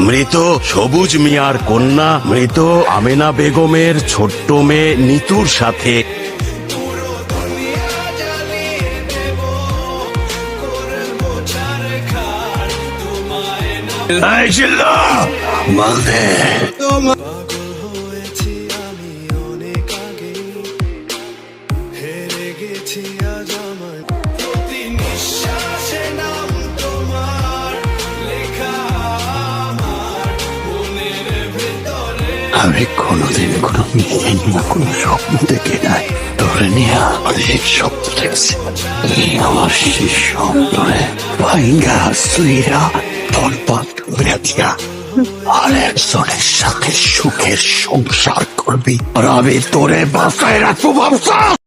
মৃত সবুজ মিয়ার কন্যা, মৃত আমেনা বেগমের ছোট্ট মেয়ে নিতুর সাথে। হেরে গেছি আজ আমার আমি কোনোদিন কোনো মেয়ে না কোনো স্বপ্ন দেখে নাই। ধরে নিয়ে অনেক স্বপ্ন আমার সেই ভাইঙ্গা সুইরা বরবাদ করে দিয়া আর একজনের সাথে সুখের সংসার করবি। আর আমি তোরে বাসায় রাখব বাবসা